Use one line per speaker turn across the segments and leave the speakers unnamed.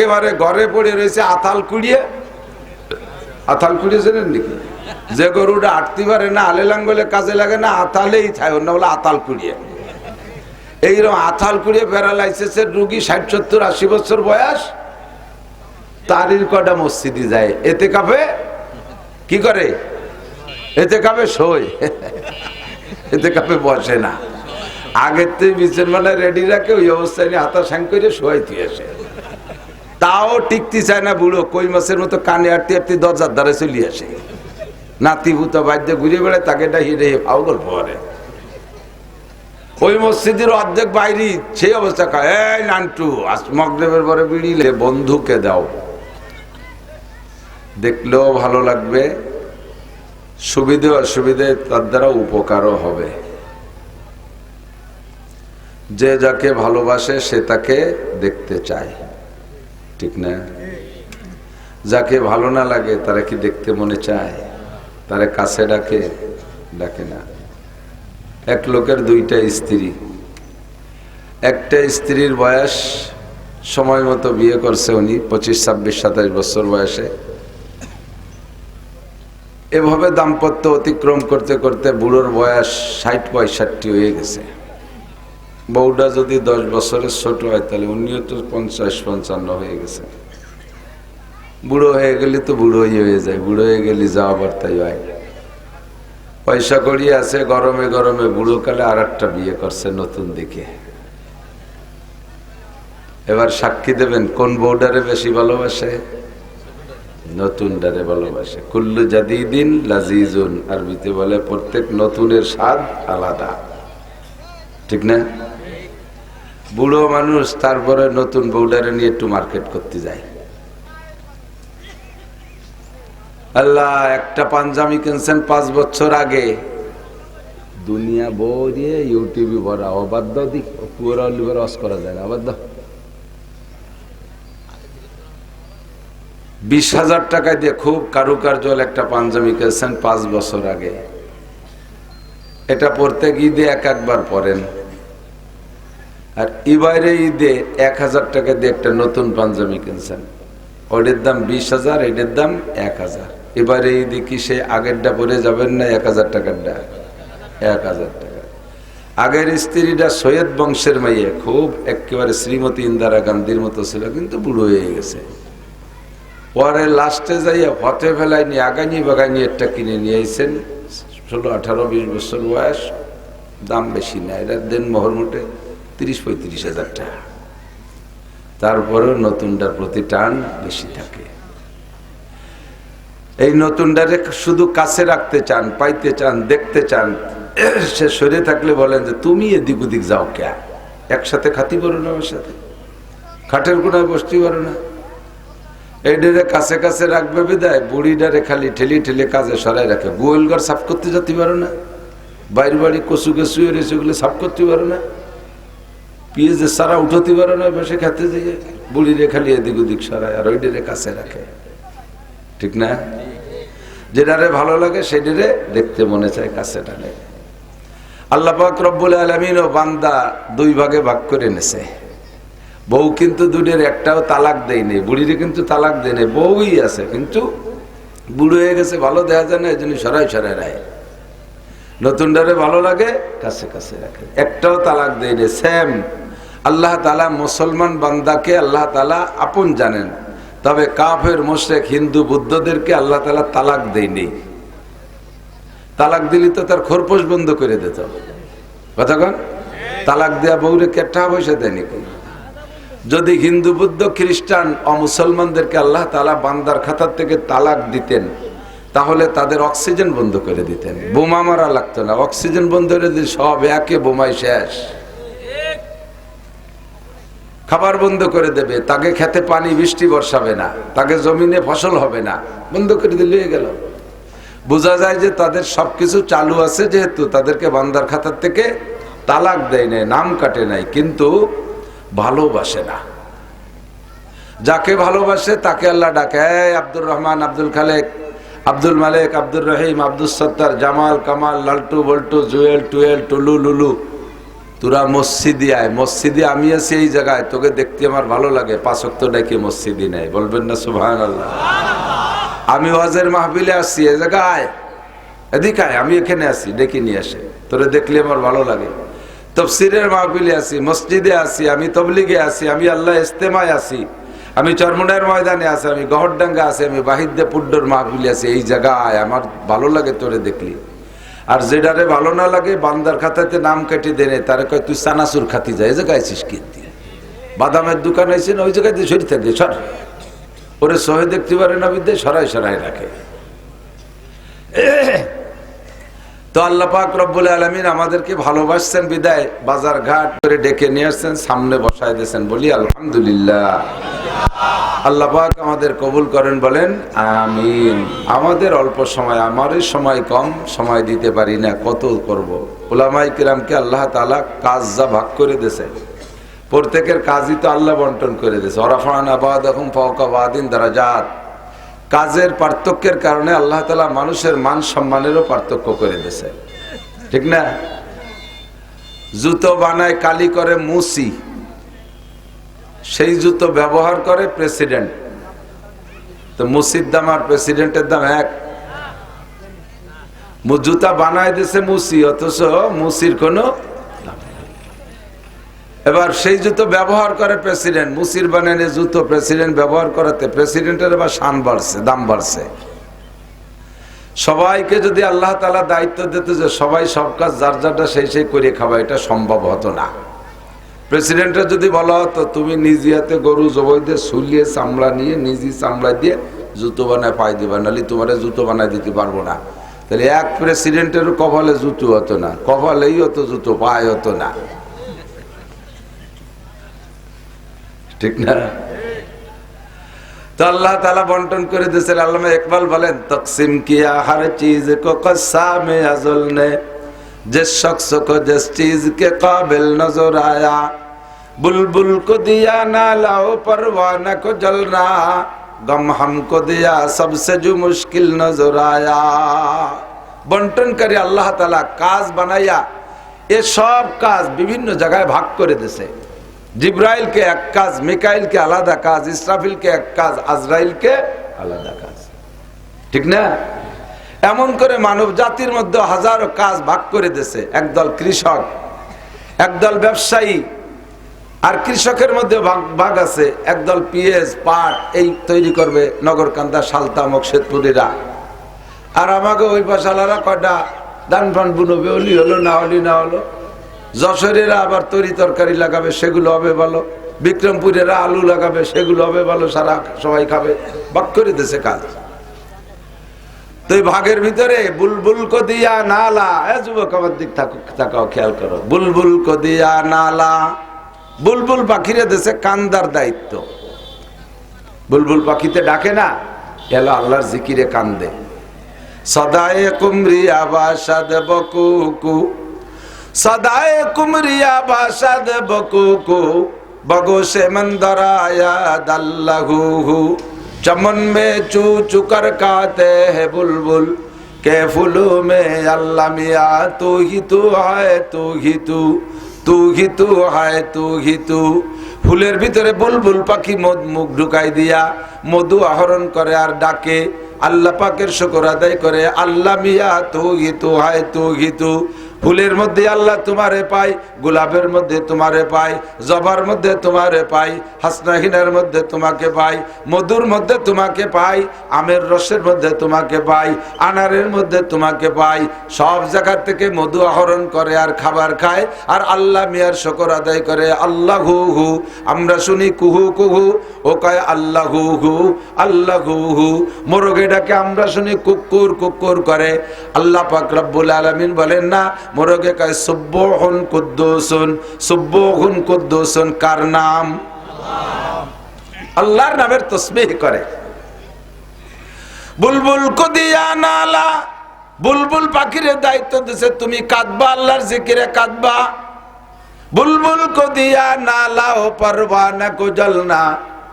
একেবারে ঘরে পড়ে রয়েছে আতাল কুড়িয়ে। আতাল কুড়িয়ে জানেন নাকি? যে গরুটা আটতে পারে না, আলে লাঙ্গলে কাজে লাগে না আতালেই থাকে, অন্য বলে আতাল কুড়িয়ে। এইরকম আতাল কুড়িয়ে প্যারালাইসিসের রুগী ষাট, সত্তর, আশি বছর বয়স, তারির কটা মসজিদে যায়। এতে কাপে? কি করে? এতে কাপে শোয়। এতে কাপে বসে না। আগের থেকে বিচের মানে রেডি রাখে, ওই অবস্থায় হাতা সাং করে শোয়াইতে আসে। তাও টিকতে চায় না বুড়ো, কই মাসের মতো কানে আটতে আটতে দরজার দ্বারে চলে আসে। নাতি ভূত বাদ্য ঘুরে বেড়ায় তাকে ডাহি রে পাও গল্প করে ওই মসজিদের অর্ধেক বাইরে, সেই অবস্থা এই নান্টু মগদেবের পরে বিড়িলে বন্ধুকে দাও। দেখলেও ভালো লাগবে, সুবিধে অসুবিধে তার দ্বারা উপকারও হবে। যে যাকে ভালোবাসে, সে তাকে দেখতে চায়। ঠিক না? যাকে ভালো না লাগে, তারা কি দেখতে মনে চায়? তারা কাছে ডাকে? ডাকে না। এক লোকের দুইটা স্ত্রী। একটা স্ত্রীর বয়স সময় মতো বিয়ে করছে উনি, পঁচিশ, ছাব্বিশ, সাতাশ বছর বয়সে। এভাবে দাম্পত্য অতিক্রম করতে করতে বুড়োর বয়স ষাট, পঁয়ষট্টি হয়ে গেছে। বউটা যদি দশ বছরের ছোট হয়, তাহলে উনিও তো পঞ্চাশ, পঞ্চান্ন হয়ে গেছে। বুড়ো হয়ে গেলে তো বুড়োই হয়ে যায়, বুড়ো হয়ে গেলে যা আবার তাই হয়। পয়সা করি আছে, গরমে গরমে বুড়ো কালে আর একটা বিয়ে করছে নতুন দিকে এবার সাক্ষী দেবেন, কোন বউডারে বেশি ভালোবাসে? নতুন ডারে ভালোবাসে। কুল্লু জাদিদিন লাজিজুন, আরবিতে বলে, প্রত্যেক নতুনের স্বাদ আলাদা। ঠিক না? বুড়ো মানুষ, তারপরে নতুন বউডারে নিয়ে একটু মার্কেট করতে যায়। আল্লাহ, একটা পাঞ্জাবি কিনছেন পাঁচ বছর আগে। দুনিয়া বউ দিয়ে ইউটিউবে ভরা, অবাধ্য দিক লিভার অস করা যায় না, অবাধ্য। বিশ হাজার টাকা দিয়ে খুব কারুকার্যল একটা পাঞ্জাবি কিনছেন পাঁচ বছর আগে। এটা পড়তে ঈদে এক একবার পরেন আর এবারে ঈদে এক হাজার টাকা দিয়ে একটা নতুন পাঞ্জাবি কিনছেন। ওটার দাম বিশ হাজার, এটার দাম এক হাজার। এবারে ঈদে কি সে আগেরটা পরে যাবেন না এক হাজার টাকারটা এক হাজার টাকা। আগের স্ত্রীটা সৈয়দ বংশের মাইয়ে, খুব একেবারে শ্রীমতী ইন্দিরা গান্ধীর মতো ছিল, কিন্তু বুড়ো হয়ে গেছে। পরে লাস্টে যাইয়া হতে ফেলায় নিয়ে আগানি বাগানি একটা কিনে নিয়ে আইসেন ষোলো, আঠারো, বিশ বছর বয়স, দাম বেশি না এটা দেন মোহর মোটে। তিরিশ পঁয়ত্রিশ হাজার টাকা। তারপরেও নতুনটার প্রতি টান বেশি থাকে। এই নতুনটারে শুধু কাছে রাখতে চান, পাইতে চান, দেখতে চান, সে সরে থাকলে বলেন যে, তুমি এদিক ওদিক যাও কে? একসাথে খাতি পারো না আমার সাথে। খাটের কোনায় বসতে পারো না। এই ডেরে কাছে কাছে রাখবে বিদায় বুড়ি ডারে খালি ঠেলি ঠেলে কাজে সরাই রাখে। গোয়েল ঘর সাফ করতে যেতে পারো না। বাইর বাড়ি কচু গেছু এসে সেগুলো সাফ করতে পারো না। পিঁয়াজের সারা উঠতে পারো না বসে খেতে যেয়ে বুড়ি রে খালি এদিক ওদিক সরায় আর ওই ডেরে কাছে রাখে। ঠিক না? যেটারে ভালো লাগে সেটারে দেখতে মনে চায় কাছে টানে আল্লাহ পাক রব্বুল আলমিন ও বান্দা দুই ভাগে ভাগ করে নেছে। বউ কিন্তু দুটের একটাও তালাক দেয়নি বুড়িরে কিন্তু তালাক দেয়নি বউই আছে কিন্তু বুড়ো হয়ে গেছে, ভালো দেওয়া যায় না এই জন্য সরাই সরাই রায়। নতুনটারে ভালো লাগে, কাছে কাছে রাখে। একটাও তালাক দেয়নি সেম আল্লাহ তালা মুসলমান বান্দাকে আল্লাহ তালা আপন জানেন। তবে কাফের মোশেক হিন্দু, বুদ্ধদেরকে আল্লাহ তালা তালাক দেয়নি। তালাক দিলি তো তার খোরপোশ বন্ধ করে দিত। কথা কন? তালাক দেয়া বউরে কেটা পয়সা দেয়নি যদি হিন্দু, বুদ্ধ, খ্রিস্টান অমুসলমানদেরকে আল্লাহ তালা বান্দার খাতার থেকে তালাক দিতেন, তাহলে তাদের অক্সিজেন বন্ধ করে দিতেন। বোমা মারা লাগতো না। অক্সিজেন বন্ধ করে দিয়ে সব একে বোমাই শেষ। খাবার বন্ধ করে দেবে, তাকে খেতে পানি, বৃষ্টি বর্ষাবে না, তাকে জমিনে ফসল হবে না, বন্ধ করে দিলে গেল। বোঝা যায় যে তাদের সবকিছু চালু আছে যেহেতু, তাদেরকে বান্দার খাতার থেকে তালাক দেয় নাই, নাম কাটে নাই, কিন্তু ভালোবাসে না। যাকে ভালোবাসে তাকে আল্লাহ ডাকে আব্দুর রহমান, আব্দুল খালেক, আব্দুল মালেক, আব্দুর রহিম আব্দুল সত্তার, জামাল, কামাল, লাল্টু, বল্টু, জুয়েল, টুয়েল, টুলু, লুলু। তোরা মসজিদে আয়, মসজিদে আমি আছি এই জায়গায়, তোকে দেখতে আমার ভালো লাগে। পাঁচক তো ডেকে মসজিদে নেয় বলবেন না সুভান আল্লাহ আমি ওয়াজের মাহবিলে আসছি এ জায়গায় এদিকে আয়, আমি এখানে আসি ডেকে নিয়ে আসে। তোরে দেখলে আমার ভালো লাগে। তফসিরের মাহবিলে আসি মসজিদে আসি আমি তবলিগে আসি আমি আল্লাহ ইস্তেমায় আসি আমি চরমুনার ময়দানে আছি, আমি গহরডাঙ্গা আছি, আমি বাহিদ্দে পুড্ডর মাহবিলে আছি, এই জায়গায় আমার ভালো লাগে তোরে দেখলি। আর যেটারে ভালো না লাগে, বান্দার খাতাতে নাম কেটে দেনে তারে কয়, তুই সানাসুর খাতি যায়। জায়গায় আছিস কি বাদামের দোকান আছে না, ওই জায়গায় দিয়ে সরি থাকে সর। ওরে সহে দেখতে পারে না বিদ্যে সরাই সরাই রাখে। তো আল্লাহ পাক রব্বুল আলমিন আমাদেরকে ভালোবাসছেন বিদায়। বাজার ঘাট করে ডেকে নিয়ে আসছেন, সামনে বসায় দিয়েছেন। বলি, আলহামদুলিল্লাহ। আল্লাহ আমাদের কবুল করেন, বলেন, আমিন। আমাদের অল্প সময়, আমারই সময় কম, সময় দিতে পারি না, কত করব। ওলামাই কিরামকে আল্লাহ তালা কাজ যা ভাগ করে দিয়েছে। প্রত্যেকের কাজই তো আল্লাহ বন্টন করে দিয়েছে। অরাফান আবাদ এখন ফওকাবাদিন দারাজাত। কাজের পার্থক্যের কারণে আল্লাহ তালা মানুষের মান সম্মানেরও পার্থক্য করে দিয়েছে। ঠিক না? জুতো বানায়, কালি করে, মুসি। সেই জুতো ব্যবহার করে প্রেসিডেন্ট। তো মুসির দাম আর প্রেসিডেন্টের দাম এক। জুতা বানায় দিছে মুসি, অথচ মুসির কোনো এবার সেই জুতো ব্যবহার করে প্রেসিডেন্ট, মুসির বানানে জুতো প্রেসিডেন্ট ব্যবহার করাতে প্রেসিডেন্টের এবার শান বাড়ছে, দাম বাড়ছে। সবাইকে যদি আল্লাহ তালা দায়িত্ব দিত যে সবাই সব কাজ, যার যারটা সেই সেই করে খাওয়া, এটা সম্ভব হতো না। প্রেসিডেন্টের যদি বলা হতো তুমি নিজ হাতে গরু জবাই দিয়ে সুলিয়ে চামড়া নিয়ে নিজে চামড়া দিয়ে জুতো বানায় পাই দিবা, নাহলে তোমার জুতো বানায় দিতে পারব না। তাহলে এক প্রেসিডেন্টের কপালে জুতো হতো না, কপালেই হতো জুতো, পায় হতো না। ঠিক না? তো আল্লাহ তালা বন্টন করে দিয়েছেন আল্লাহ ইকবাল বলেন, তকসিম কি আহার চিজ কসামে আজল নে? जिस शख्स को जिस चीज के काबिल नजर आया बुलबुल को दिया ना लाओ परवाना को जलना गम हमको दिया सबसे जो मुश्किल नजर आया বন্টন করে আল্লাহ তালা কাজ বানাইয়া এ সব কাজ বিভিন্ন জায়গায় ভাগ করে দিছে জিব্রাইলকে এক কাজ মিকাইলকে আলাদা কাজ ইসরাফিলকে এক কাজ আজরাইলকে আলাদা কাজ ঠিক না এমন করে মানব জাতির মধ্যে হাজারো কাজ ভাগ করে দিছে একদল কৃষক, একদল ব্যবসায়ী, আর কৃষকের মধ্যে ভাগ ভাগ আছে। একদল পিএস, পাট, এই তৈরি করবে নগরকান্দা, সালতা মকশেদপুরীরা আর আমাকে ওই পাশালারা কয়টা দান ফান বুনবে, অলি হলো না হলি না হলো। যশোরেরা আবার তরি তরকারি লাগাবে, সেগুলো হবে ভালো। বিক্রমপুরেরা আলু লাগাবে, সেগুলো হবে ভালো, সারা সবাই খাবে। বাক করে দিছে কাজ। তুই ভাগের ভিতরে বুলবুল কদিয়া নালা। এ যুবক, আমার দিক থাকাও খেয়াল করো। বুলবুল কদিয়া নালা। বুলবুল পাখিরে দেশে কান্দার দায়িত্ব। বুলবুল পাখিতে ডাকে না এলো আল্লাহর জিকিরে কান্দে। সদায় কুমরিয়া বাসা দেব কুকু, সদায় কুমরিয়া বাসা দেব কুকু, বগো সে মন্দরায়া দাল্লাহু चमन में चू चुकर काते है बुलबुल के फूलों में अल्लाह मिया तू ही तू है तू ही तू তু হি তু হায় তু হি তু ফুলের ভিতরে বুলবুল পাখি মদ মুখ ঢুকাই দিয়া মধু আহরণ করে আর ডাকে আল্লাহ পাকের শুকর আদায় করে আল্লাহ মিয়া তু হি তু হায় তু হি তু ফুলের মধ্যে আল্লাহ তোমারে পাই, গোলাপের মধ্যে তোমারে পাই, জবার মধ্যে তোমারে পাই, হাসনাহিনের মধ্যে তোমাকে পাই, মধুর মধ্যে তোমাকে পাই, আমের রসের মধ্যে তোমাকে পাই, আনারের মধ্যে তোমাকে পাই, সব জায়গা থেকে মধু আহরণ করে আর খাবার খায়, আর আল্লাহ মিয়ার শকর আদায় করে, আল্লাহ হু হু আমরা শুনি কুহু কুহু, ও কয় আল্লাহ হু হু আল্লাহ হু হু মোরগেটাকে আমরা শুনি কুকুর কুকুর করে, আল্লাহ পাক রব্বুল আলামিন বলেন না মোরগে কয়, সুব্বহুন কুদ্দুসুন। সুব্বহুন কুদ্দুসুন কার নাম? আল্লাহর নামের তসবিহ করে। বুলবুল কদিয়া নালা, বুলবুল পাখিরে দায়িত্ব দিছে, তুমি কাঁদবা, আল্লাহর জিকিরে কাঁদবা। বুলবুল কদিয়া নালা, ও পারবানা কো জলনা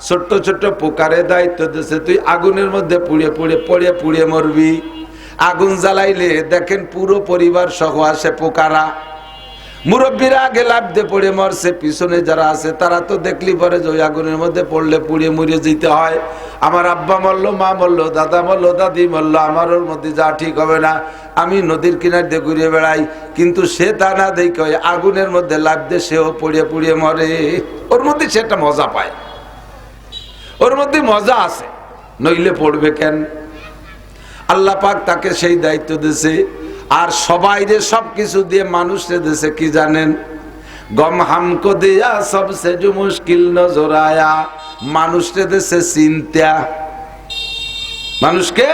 ছোট্ট ছোট্ট পোকারে দায়িত্ব দিছে, তুই আগুনের মধ্যে পুড়ে পুড়ে, পড়ে পুড়ে মরবি। আগুন জ্বালাইলে দেখেন পুরো পরিবার সহ আসে পোকারা। মুরব্বীরা আগে লাভ দিয়ে পড়ে মরছে, পিছনে যারা আছে তারা তো দেখলি পরে যে ওই আগুনের মধ্যে পড়লে পুড়িয়ে মুড়িয়ে যেতে হয়। আমার আব্বা মরলো, মা মরলো, দাদা মরলো, দাদি মরলো, আমার ওর মধ্যে যা ঠিক হবে না, আমি নদীর কিনার দিয়ে ঘুরিয়ে বেড়াই। কিন্তু সে তা না দেখে ওই আগুনের মধ্যে লাভ দিয়ে সেও পড়িয়ে পুড়িয়ে মরে। ওর মধ্যে সে একটা মজা পায়। ওর মধ্যে মজা আছে, নইলে পড়বে কেন? আল্লাহ পাক তাকে সেই দায়িত্ব দিয়েছে। আর সবাই যে সব কিছু দিয়ে মানুষে দিয়েছে, কি জানেন? গম হামকো দিয়া সবসে যে মুশকিল নজর আয়া। মানুষকে দেশে চিন্তা। মানুষকে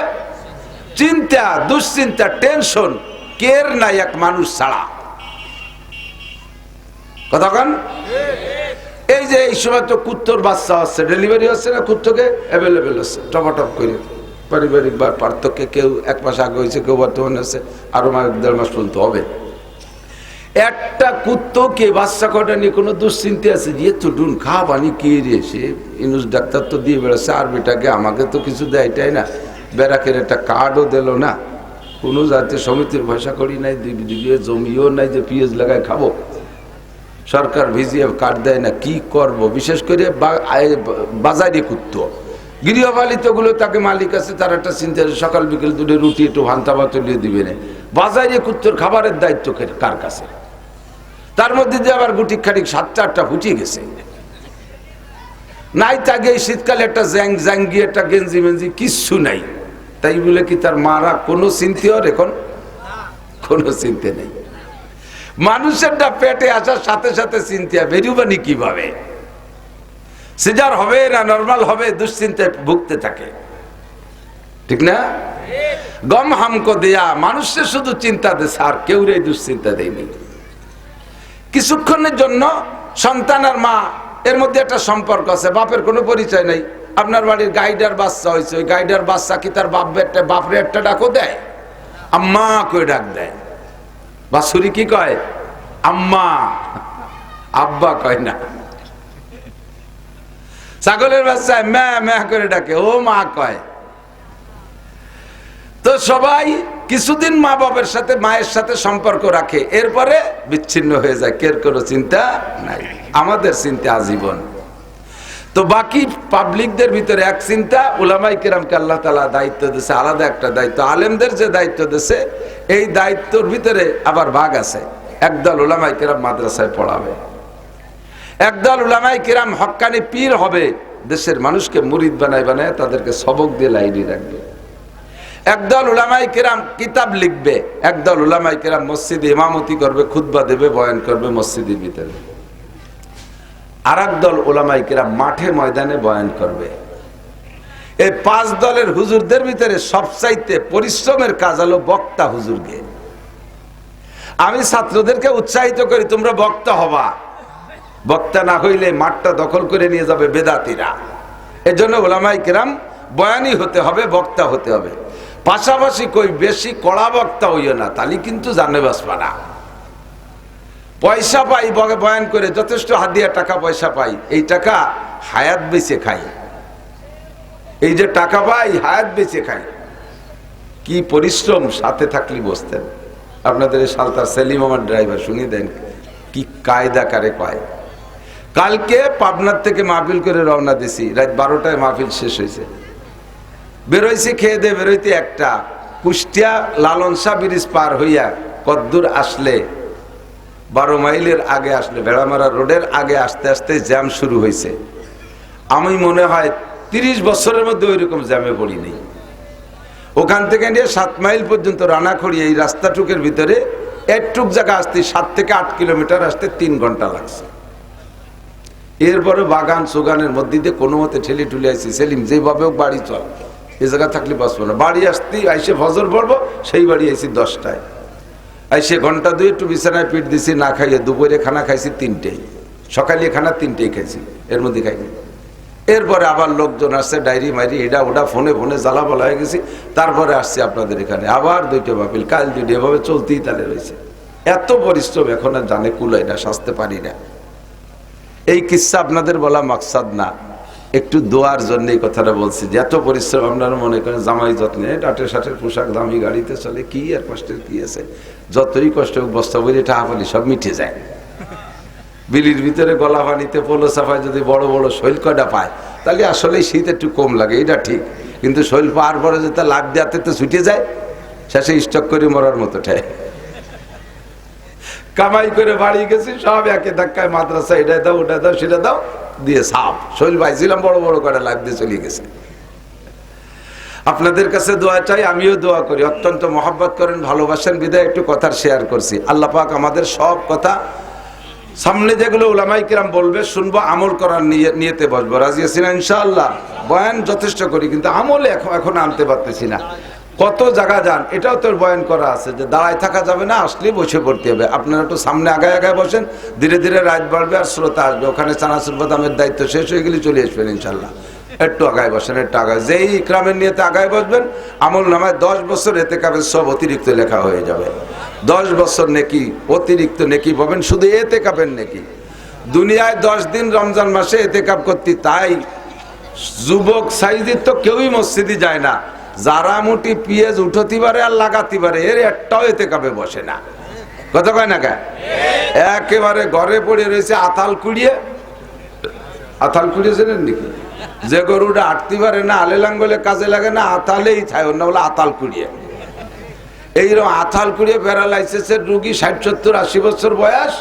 চিন্তা, দুশ্চিন্তা, টেনশন কের নাই এক মানুষ ছাড়া। কতক্ষণ এই যে এই সময় তো কুত্তর বাচ্চা হচ্ছে ডেলিভারি হচ্ছে না কুত্তকে? অ্যাভেলেবেল হচ্ছে টপাটপ করে। পারিবারিক বা পার্থক্যে কেউ এক মাস আগে হয়েছে, কেউ বর্তমানে আছে, আরও মাস, দেড় মাস পর্যন্ত হবে। একটা কুত্তকে বাচ্চা কটা নিয়ে কোনো দুশ্চিন্তা আছে? যে তো ডুন খা পানি কে রে? সে ইনুস ডাক্তার তো দিয়ে বেড়াচ্ছে, আর বেটাকে আমাকে তো কিছু দেয় তাই না? বেড়াকের একটা কার্ডও দিল না। কোনো জাতীয় সমিতির পয়সা করি নাই দিবি জমিও নাই যে পিএস লাগায় খাব। সরকার ভিজিএফ কার্ড দেয় না, কি করব? বিশেষ করে বাজারে কুত্ত। গৃহপালিতগুলো তাকে মালিক আছে, তার একটা চিন্তা সকাল বিকেল দুটো রুটি একটু ভান্তা ভাত তুলিয়ে দিবে না। বাজারে কুত্তর খাবারের দায়িত্ব কার কাছে? তার মধ্যে দিয়ে আবার গুটি খাটিক সাত চারটা ফুটিয়ে গেছে। নাই তাকে এই শীতকালে একটা জ্যাং জ্যাঙ্গি একটা গেঞ্জি মেঞ্জি কিচ্ছু নাই। তাই বলে কি তার মারা কোনো চিন্তা এখন? কোনো চিন্তা নেই। মানুষেরটা পেটে আসার সাথে সাথে চিন্তা, বেরুবানি কীভাবে? সিজার হবে না, নর্মাল হবে, দুশ্চিন্তায় ভুগতে থাকে। ঠিক না? গম হামকো দেয়া মানুষের শুধু চিন্তা দিচ্ছে আর কেউ রে দুশ্চিন্তা দেয়নি কিছুক্ষণের জন্য সন্তান আর মা, এর মধ্যে একটা সম্পর্ক আছে, বাপের কোনো পরিচয় নেই। আপনার বাড়ির গাইডার বাচ্চা হয়েছে, ওই গাইডার বাচ্চা কি তার বাপ একটা, বাপরে একটা ডাকও দেয়? আম্মা কই ডাক দেয়। বাসুরি কি কয়? আম্মা। আব্বা কয় না। ছাগলের বাচ্চায় ম্যা ম্যা করে ডাকে, ও মা কয়। তো সবাই কিছুদিন মা বাবার সাথে, মায়ের সাথে সম্পর্ক রাখে, এরপরে বিচ্ছিন্ন হয়ে যায়, কের কোনো চিন্তা নাই, আমাদের চিন্তা আজীবন। তো বাকি পাবলিকদের ভিতরে এক চিন্তা উলামাই কিরামকে আল্লাহ তালা দায়িত্ব দিছে আলাদা একটা দায়িত্ব, আলেমদের যে দায়িত্ব দিছে এই দায়িত্বর ভিতরে আবার ভাগ আছে। একদল উলামাই কিরাম মাদ্রাসায় পড়াবে। একদল উলামাই কিরাম হক্কানি পীর হবে, দেশের মানুষকে মুরিদ বানায় বানায় তাদেরকে সবক দিয়ে লাইনে রাখবে। একদল উলামাই কিরাম কিতাব লিখবে, একদল উলামাই কিরাম মসজিদে ইমামতি করবে, খুতবা দেবে, বয়ান করবে, মসজিদের ভিতরে। আর দল ওলামাই কিরাম মাঠে ময়দানে বয়ান করবে। এই পাঁচ দলের হুজুরদের ভিতরে সবচাইতে পরিশ্রমের কাজ হলো বক্তা হুজুরকে। আমি ছাত্রদেরকে উৎসাহিত করি, তোমরা বক্তা হবা। বক্তা না হইলে মাঠটা দখল করে নিয়ে যাবে বেদাতিরা। এজন্য ওলামাই কিরাম বয়ানি হতে হবে, বক্তা হতে হবে। পাশাপাশি কই বেশি কড়া বক্তা হইও না তাহলে কিন্তু জানে বাসবা না। পয়সা পাই বয়ান করে, যথেষ্ট হাদিয়া টাকা পয়সা পাই, এই টাকা হায়াত বেঁচে খাই। এই যে টাকা পাই, হায়াত বেঁচে খাই। কি পরিশ্রম, সাথে থাকলে বসতেন। আপনাদের সালতার সেলিম আমার ড্রাইভার, শুনিয়ে দেন কি কায়দা কারে পায় কালকে পাবনার থেকে মাহফিল করে রওনা দিছি। রাত বারোটায় মাহফিল শেষ হয়েছে। বেরোইছি, খেয়ে দিয়ে বেরোইতে একটা কুষ্টিয়া লালন ব্রিজ পার হইয়া কদ্দূর আসলে, বারো মাইলের আগে আসলে বেড়ামারা রোডের আগে আস্তে আস্তে জ্যাম শুরু হয়েছে। আমি মনে হয় তিরিশ বছরের মধ্যে ওই রকম জ্যামে পড়িনি ওখান থেকে নিয়ে সাত মাইল পর্যন্ত রানাখড়ি এই রাস্তাটুকের ভিতরে, একটুক জায়গা আসতে সাত থেকে আট কিলোমিটার আসতে তিন ঘণ্টা লাগছে। এরপরে বাগান সুগানের মধ্যে দিয়ে কোনো মতে ঠেলে টুলে আসছি সেলিম, যেভাবে হোক বাড়ি চল। এই জায়গা থাকলে বাঁচবো না। বাড়ি আসতেই আইসে ফজর পড়ব, সেই বাড়ি আইসি দশটায়। আইসে ঘণ্টা দুই একটু বিছানায় পিট দিছি, না খাইয়ে দুপুরে খানা খাইছি তিনটেই। সকালে খানা তিনটেই খাইছি, এর মধ্যে খাইনি এরপরে আবার লোকজন আসছে, ডায়েরি মাইরি এটা ওটা ফোনে ফোনে জ্বালা বলা হয়ে গেছি। তারপরে আসছে আপনাদের এখানে। আবার দুইটা বাপিল কাল দুইটা এভাবে চলতেই তাহলে রয়েছে। এত পরিশ্রম এখন আর জানে কুলাই না, সাজতে পারি না। এই কিচ্ছা আপনাদের বলা মাকসাদ না। একটু দোয়ার জন্য এই কথাটা বলছি। যে এত পরিশ্রম আপনারা মনে করেন জামাই যত্নে, ডাটের সাটের পোশাক, দামি গাড়িতে চলে, কি আর কষ্টের কি আছে? যতই কষ্ট হোক, বস্তা বইলে টাকা পালি সব মিটে যায়। বিলির ভিতরে গলা পানিতে, পোলো চাপায় যদি বড় বড় শৈল কয়টা পায়, তাহলে আসলে শীত একটু কম লাগে, এটা ঠিক। কিন্তু শৈল পাওয়ার পরে যদি তা লাভ দেওয়াতে তো ছুটে যায়, শেষে স্টক করে মরার মতো ঠায় কামাই করে বাড়ি গেছি, সব একে ধাক্কায় মাদ্রাসা এটা দাও ওটা দাও, সেটা দাও, দিয়ে সাপ শৈল পাইছিলাম বড় বড় করে দিয়ে চলে গেছে। আপনাদের কাছে দোয়া চাই, আমিও দোয়া করি। অত্যন্ত মহাব্বত করেন, ভালোবাসেন, বিদায় একটু কথার শেয়ার করছি। আল্লাহ পাক আমাদের সব কথা সামনে যেগুলো ওলামাই কিরাম বলবে, শুনব, আমল করার নিয়ে নিয়েতে বসবো। রাজি না, ইনশাআল্লাহ। বয়ান যথেষ্ট করি, কিন্তু আমলে এখন এখন আনতে পারতেছি না। কত জায়গা যান, এটাও তোর বয়ান করা আছে যে দাঁড়ায় থাকা যাবে না আসলে বসে পড়তে হবে। আপনারা একটু সামনে আগায় আগায় বসেন, ধীরে ধীরে রাত বাড়বে আর শ্রোতা আসবে। ওখানে চানাচুর বাদামের দায়িত্ব শেষ হয়ে গেলে চলে আসবেন ইনশাল্লাহ। একটু আগায় বসেন, একটু আগায়। যেই ইকরামের নিয়েতে আগায় বসবেন, আমল নামায় দশ বছর এতে কাবের সব অতিরিক্ত লেখা হয়ে যাবে। দশ বছর নেকি, অতিরিক্ত নেকি পাবেন, শুধু এতে কাপের নেকি। দুনিয়ায় দশ দিন রমজান মাসে এতে কাপ করতে, তাই যুবক সাইজের তো কেউই মসজিদে যায় না। যারা মুটি পিঁয়াজ উঠতি পারে আর লাগাতে পারে, এর একটাও এতে কাপে বসে না। কত কয় না কে একেবারে ঘরে পড়ে রয়েছে আতাল কুড়িয়ে। আতাল কুড়িয়ে চেনেন নাকি? যে গরুটা আটতে পারে না, আলে লাঙ্গলে কাজে লাগে না আতালেই থাকে অন্য বলে আতাল কুড়িয়ে। এইরকম আতাল কুড়িয়ে প্যারালাইসিসের রুগী ষাট, সত্তর, আশি বছর বয়স,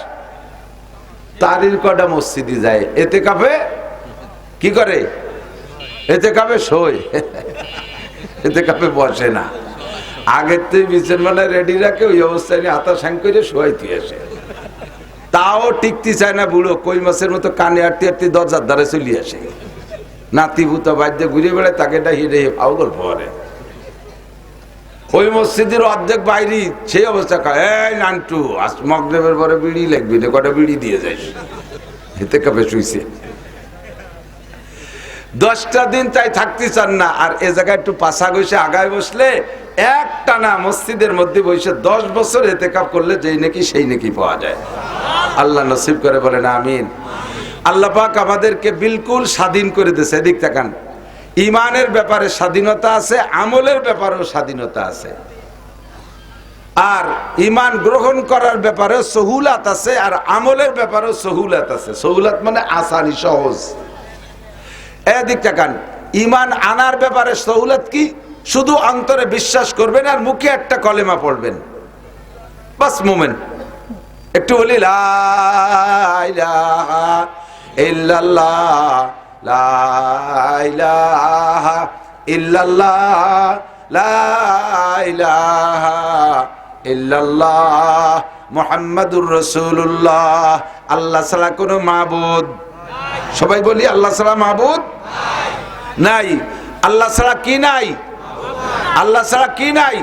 তারির কটা মসজিদে যায়, এতে কাপে কি করে? এতে কাপে শোয়। এতে কাপে বসে না। আগের বিচের মানে রেডি রাখে, ওই অবস্থায় নিয়ে হাতা সাং করে শোয়াইতে আসে। তাও টিকতে চায় না বুড়ো, কই মাসের মতো কানে আটতে আটতে দরজার দ্বারে চলে আসে। নাতি ভূত বাদ্য ঘুরে বেড়ায় তাকে ডাহিয়ে ডাহিয়ে পাও গল্প করে ওই মসজিদের অর্ধেক বাইরে, সেই অবস্থা এই নান্টু, আজ মগদেবের পরে বিড়ি লাগবি না কটা বিড়ি দিয়ে যাইস এতে কাপে শুইছে। দশটা দিন তাই থাকতে চান না। আর এ জায়গায় একটু পাশা গইসে আগায় বসলে একটা না মসজিদের মধ্যে বসে দশ বছর এতে কাপ করলে যেই নাকি সেই নাকি পাওয়া যায়। আল্লাহ নসিব করে বলেন, আমিন। আল্লাহ পাক আমাদেরকে বিলকুল স্বাধীন করে দিয়েছে। এদিক তাকান। ইমানের ব্যাপারে স্বাধীনতা আছে, আমলের ব্যাপারেও স্বাধীনতা আছে। আর ইমান গ্রহণ করার ব্যাপারে সহুলাত আছে, আর আমলের ব্যাপারেও সহুলাত আছে। সহুলাত মানে আসানি, সহজ। এদিক তাকান। ইমান আনার ব্যাপারে সহুলাত কি? শুধু অন্তরে বিশ্বাস করবেন আর মুখে একটা কলেমা পড়বেন। বাস মোমেন্ট একটু বলি মুহাম্মাদুর রাসূলুল্লাহ। আল্লাহ ছাড়া কোনো মাবুদ সবাই বলি, আল্লাহ ছাড়া মাবুদ নাই। আল্লাহ ছাড়া কি নাই? আল্লাহ ছাড়া কি নাই?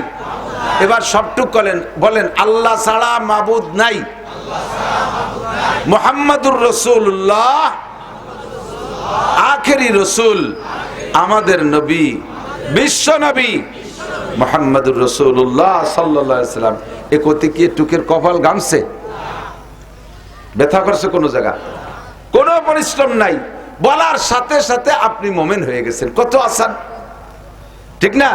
এবার সবটুক বলেন বলেন, আল্লাহ ছাড়া মাবুদ নাই। মোহাম্মদুর রসুল্লাহ আখেরি রসুল, আমাদের নবী, বিশ্ব নবী, মোহাম্মদুর রসুল্লাহ সাল্লাম এ কতি কি টুকের কপাল গামছে? ব্যথা করছে কোনো জায়গা? কোনো পরিশ্রম নাই। বলার সাথে সাথে আপনি মোমেন হয়ে গেছেন। কত আসান? ঠিক না?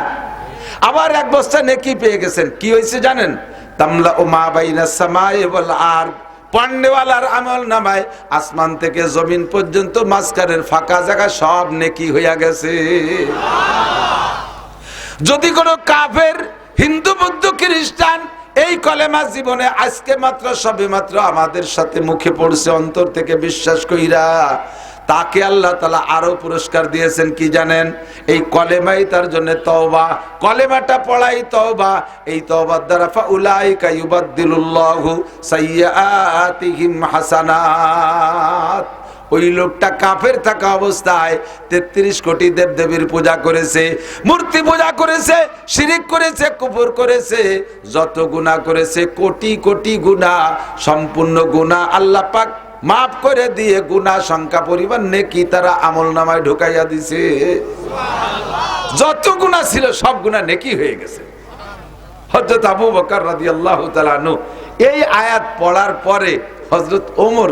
আবার এক বস্তা নেকি পেয়ে গেছেন। কি হয়েছে জানেন? তামলা ও মা বাইনা সামাই আর পান্ডেওয়ালার আমল নামায় আসমান থেকে জমিন পর্যন্ত মাঝখানের ফাঁকা জায়গা সব নেকি হইয়া গেছে। যদি কোনো কাফের, হিন্দু, বৌদ্ধ, খ্রিস্টান এই কলেমা জীবনে আজকে মাত্র, সবে মাত্র আমাদের সাথে মুখে পড়ছে, অন্তর থেকে বিশ্বাস কইরা। তাকে আল্লাহ তালা আরও পুরস্কার দিয়েছেন, কি জানেন? এই কলেমাই তার জন্য তওবা। কলেমাটা পড়াই তওবা। এই তওবার দ্বারা ফাউলাইকা ইউবাদদিলুল্লাহু সাইয়্যাতিহিম হাসানাত। ওই লোকটা কাফের থাকা অবস্থায় তেত্রিশ কোটি দেব দেবীর পূজা করেছে, মূর্তি পূজা করেছে, শিরিক করেছে, কুপুর করেছে, যত গুণা করেছে, কোটি কোটি গুণা, সম্পূর্ণ গুণা আল্লাহ পাক মাফ করে দিয়ে গুণা সংখ্যা পরিমাণ নেকি তারা আমল নামায় ঢুকাইয়া দিছে। যত গুণা ছিল, সব গুণা নেকি হয়ে গেছে। হজরত আবু বকর তাআলা আনহু এই আয়াত পড়ার পরে হজরত ওমর